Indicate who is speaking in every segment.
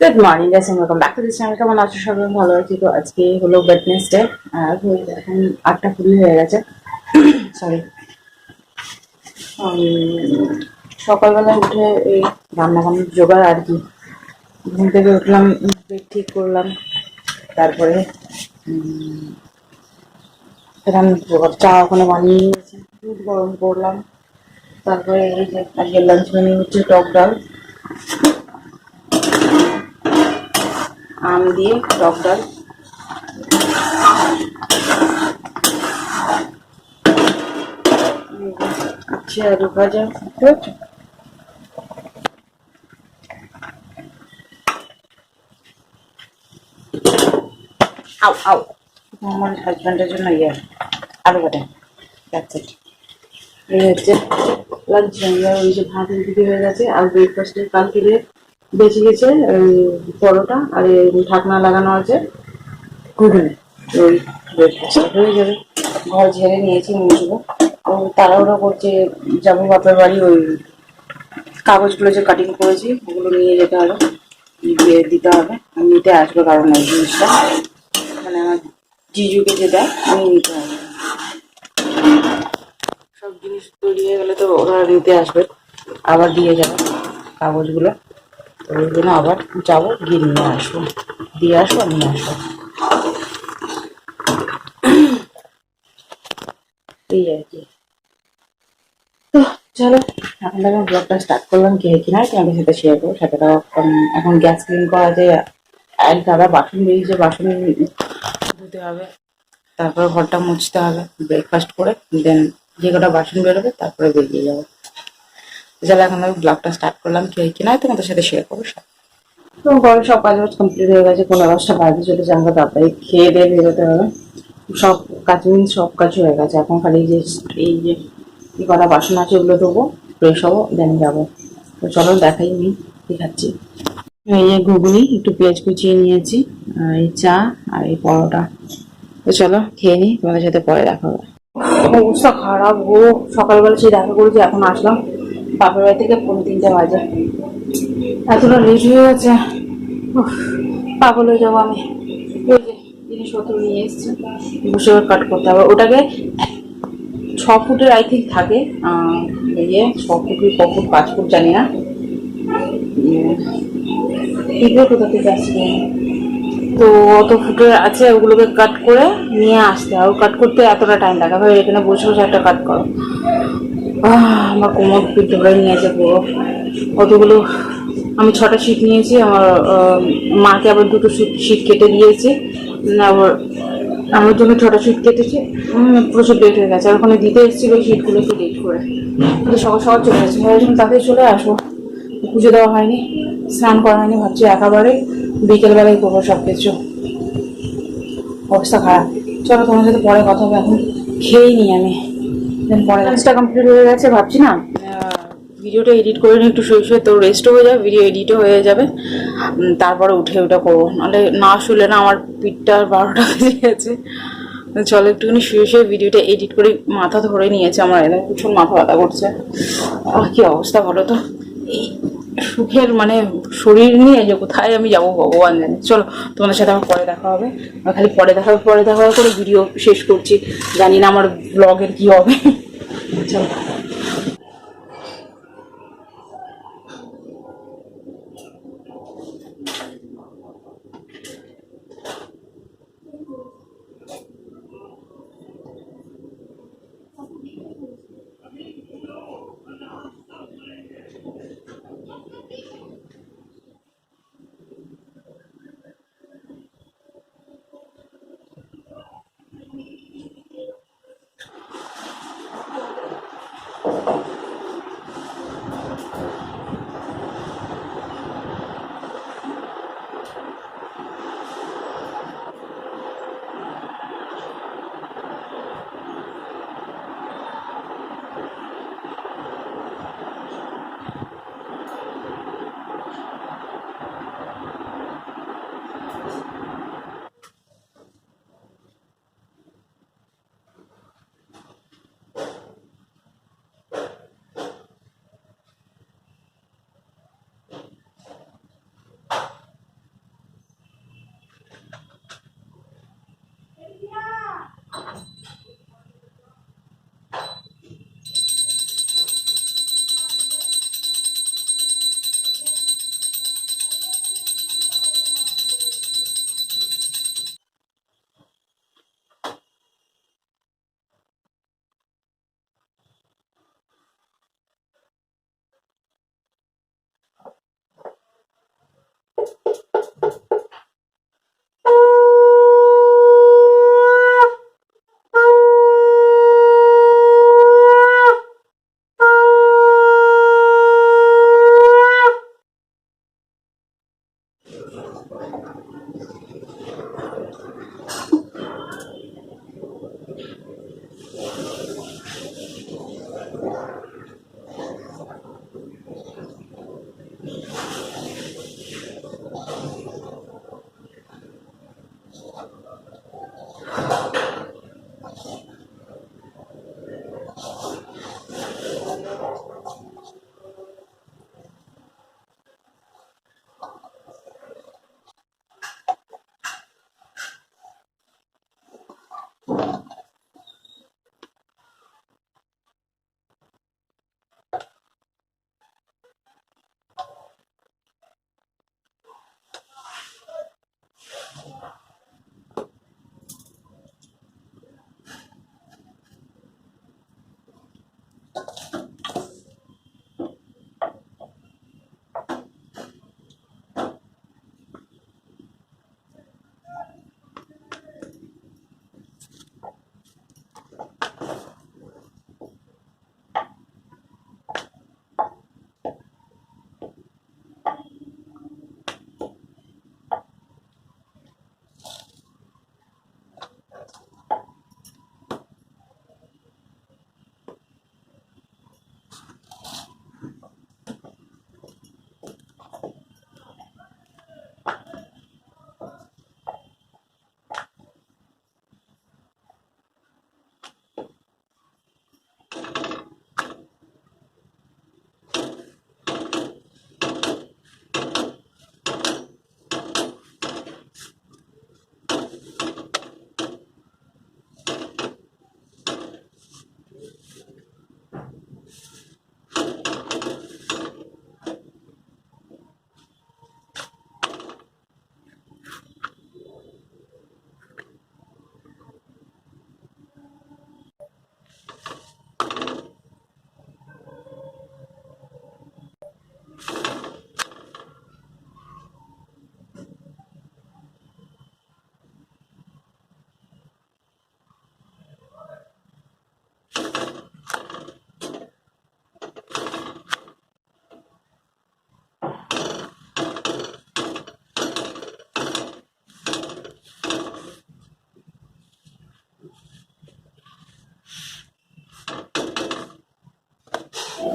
Speaker 1: Good morning guys welcome back to this channel কেমন আছো সবাই? ভালো আছি তো? আজকে হলো ওয়েডনেসডে আর এখন আটটা কুড়ি হয়ে গেছে। সরি সকালবেলা উঠে এই রান্না বান্নার জোগাড় আর কি। ঘুম থেকে উঠলাম বেড ঠিক করলাম। তারপরে এরকম জোগাড়। চা ওখানে বানিয়ে নিয়েছি। দুধ গরম করলাম। তারপরে আজকে লাঞ্চ মেনু হচ্ছে টক ডাল। আম দিয়ে টক ডাল আলু ভাজা? আও আও আমার হাজব্যান্ডের জন্য ইয়ে আলু ভাজা এই হচ্ছে লাঞ্চ ভাত হয়ে গেছে। আর ব্রেকফাস্টে কালকে বেঁচে গেছে পরোটা আর এই ঢাকনা লাগানো আছে। ঘুগনি ওই হয়ে যাবে ঘর ঝেড়ে নিয়েছি মুছবো ও তাড়াহুড়ো করছে যাব বাপের বাড়ি ওই কাগজগুলো যে কাটিং করেছি ওগুলো নিয়ে যেতে হবে। দিয়ে দিতে হবে। আমি নিতে আসবে কারণ এই জিনিসটা। মানে আমার জিজুকে যে দেয় আমি নিতে হবে সব জিনিস তৈরি হয়ে গেলে তো ওরা নিতে আসবে। আবার দিয়ে যাবে কাগজগুলো। ওই জন্য আবার যাব গিয়ে নিয়ে আসব। দিয়ে আসব নিয়ে আসব। এই আর কি। তো চলো, এখন থেকে ব্লগটা স্টার্ট করলাম, কে কিনা তোমাদের সাথে শেয়ার করব সাথে এখন গ্যাস ক্লিন করা যে, এক দাদা বাসন বেরিয়েছে, বাসন ধুতে হবে, তারপর ঘরটা মুছতে হবে ব্রেকফাস্ট করে দেন যে কটা বাসন বেরোবে, তারপরে বেরিয়ে যাব। চলো এখন আমি ব্লগটা স্টার্ট করলাম কে কিনা তোমাদের সাথে শেয়ার করব সব। তো ঘরে সব কাজ বাজ কমপ্লিট হয়ে গেছে কোনো দশটা বাজে চলে যাব তারপরে খেয়ে দিয়ে বেরোতে হবে। সব কাজ মিন সব কাজ হয়ে গেছে এখন খালি যে এই যে এই কটা বাসন আছে ওগুলো দেবো ফ্রেশ হব দেন যাব। তো চলো দেখাই নি কি খাচ্ছি। এই যে ঘুগনি একটু পেঁয়াজ কুচিয়ে নিয়েছি আর এই চা আর এই পরোটা। তো চলো খেয়ে নিই তোমাদের সাথে পরে দেখা হবে। অবস্থা খারাপ ও সকালবেলা সেই দেখা করেছি এখন আসলাম বাপের বাড়ি থেকে পনেরো তিনটে বাজে। এতটা লেট হয়ে গেছে। পাগল হয়ে যাব আমি। ওই যে জিনিসপত্র নিয়ে এসছি, বসে কাট করতে হবে। ওটাকে ছ ফুটের আই থিঙ্ক থাকে। ইয়ে ছ ফুট কি ফুট, পাঁচ ফুট, জানি না। এগুলো কোথা থেকে আসছে তো অত ফুটের আছে, ওগুলোকে কাট করে নিয়ে আসতে হবে। কাট করতে এতটা টাইম লাগে। এখানে বসে বসে একটা কাট করো। আমার কোমর পিঠ ধরে নিয়েছে পুরো কতগুলো? আমি ছটা শিট নিয়েছি, আমার মাকে আবার দুটো শিট কেটে দিয়েছি। আবার আমার জন্য ছটা শিট কেটেছি। প্রচুর লেট হয়ে গেছে। আর ওখানে দিতে এসেছিল ওই শিটগুলো একটু লেট করে। কিন্তু সকাল সকাল চলে গেছে। ভাবছিলাম তাতে চলে আসব। পুজো দেওয়া হয়নি, স্নান করা হয়নি, ভাবছি একেবারে বিকেলবেলায় করব সব কিছু অবস্থা খারাপ। চলো তোমার সাথে পরে কথা হবে, এখন খেয়েই নি আমি। দেন পরে লাঞ্চটা কমপ্লিট হয়ে গেছে ভাবছি না। ভিডিওটা এডিট করে নিই একটু শুয়ে শুয়ে তো রেস্টও হয়ে যাবে ভিডিও এডিটও হয়ে যাবে। তারপরে উঠে ওটা করব। নাহলে না শুলে না আমার পিঠটা বারোটা বেজে গেছে। চলো একটুখানি শুয়ে শুয়ে ভিডিওটা এডিট করে মাথা ধরে নিয়েছে আমার এরকম প্রচুর মাথা ব্যথা করছে। কি অবস্থা বলো তো? এই সুখের মানে শরীর নিয়ে যে কোথায় আমি যাব ভগবান জানে। চলো, তোমাদের সাথে আমার পরে দেখা হবে। আর খালি পরে দেখা হবে, পরে দেখা হবে করে ভিডিও শেষ করছি। জানি না আমার ব্লগের কি হবে। চলো।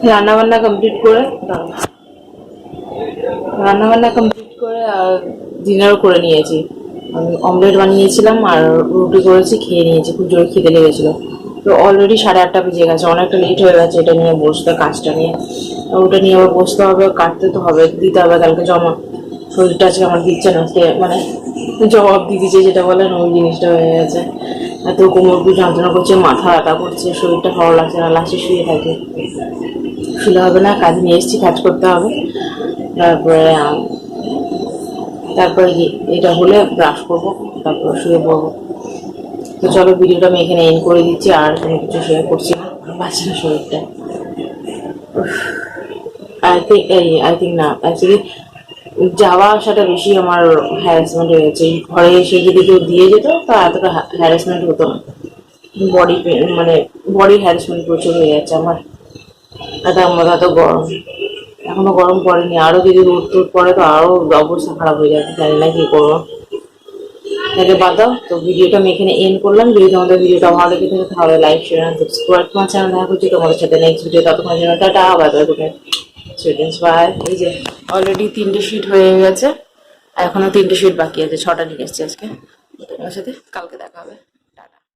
Speaker 1: রান্না বান্না কমপ্লিট করে রান্না বান্না কমপ্লিট করে আর ডিনারও করে নিয়েছি। আমি অমলেট বানিয়েছিলাম আর রুটি করেছি, খেয়ে নিয়েছি, খুব জোরে খেতে লেগেছিলো। তো অলরেডি সাড়ে আটটা বেজে গেছে, অনেকটা লেট হয়ে গেছে, এটা নিয়ে বসতে, কাজটা নিয়ে। ওটা নিয়ে আবার বসতে হবে, কাটতে তো হবে, দিতে হবে কালকে জমা। শরীরটা আজকে আমার দিচ্ছে না। সে মানে জবাব দিতেছে যেটা বলেন, ওই জিনিসটা হয়ে গেছে। এত কোমর খুব যন্ত্রণা করছে, মাথা ব্যথা করছে, শরীরটা ভালো লাগছে না, লাস্টে শুয়ে থাকে। শুলে হবে না, কাজ নিয়ে এসেছি, কাজ করতে হবে। তারপরে তারপরে এটা হলে ব্রাশ করব, তারপরে শুয়ে পড়ব। তো চলো, ভিডিওটা আমি এখানে এন্ড করে দিচ্ছি, আর কোনো কিছু শেয়ার করছি না বাচ্চা না শরীরটা। আই থিঙ্ক আই থিঙ্ক না অ্যাকচুয়ালি যাওয়া আসাটা বেশি আমার হ্যারাসমেন্ট হয়ে গেছে ঘরে এসে যদি কেউ দিয়ে যেত, তা এতটা হ্যারাসমেন্ট হতো না। বডি পেন মানে বডি হ্যারাসমেন্ট প্রচুর হয়ে যাচ্ছে আমার। আর তার মধ্যে এত গরম। এখনও গরম পড়েনি। আরও যদি রোদ টোদ পড়ে তো আরও অবস্থা খারাপ হয়ে যাবে। জানি না কী করব। তাহলে বাদ দাও। তো ভিডিওটা আমি এখানে এন্ড করলাম। যদি তোমাদের ভিডিওটা ভালো লেগে থাকে তাহলে লাইক শেয়ার সাবস্ক্রাইব তোমার চ্যানেল দেখা করছি তোমাদের সাথে নেক্সট ভিডিও ততক্ষণ জন্য tata bye bye students bye এই যে অলরেডি তিনটে শিট হয়ে গেছে। এখনও তিনটে শিট বাকি আছে, ছটা নিয়ে এসছি আজকে। তোমার সাথে কালকে দেখা হবে।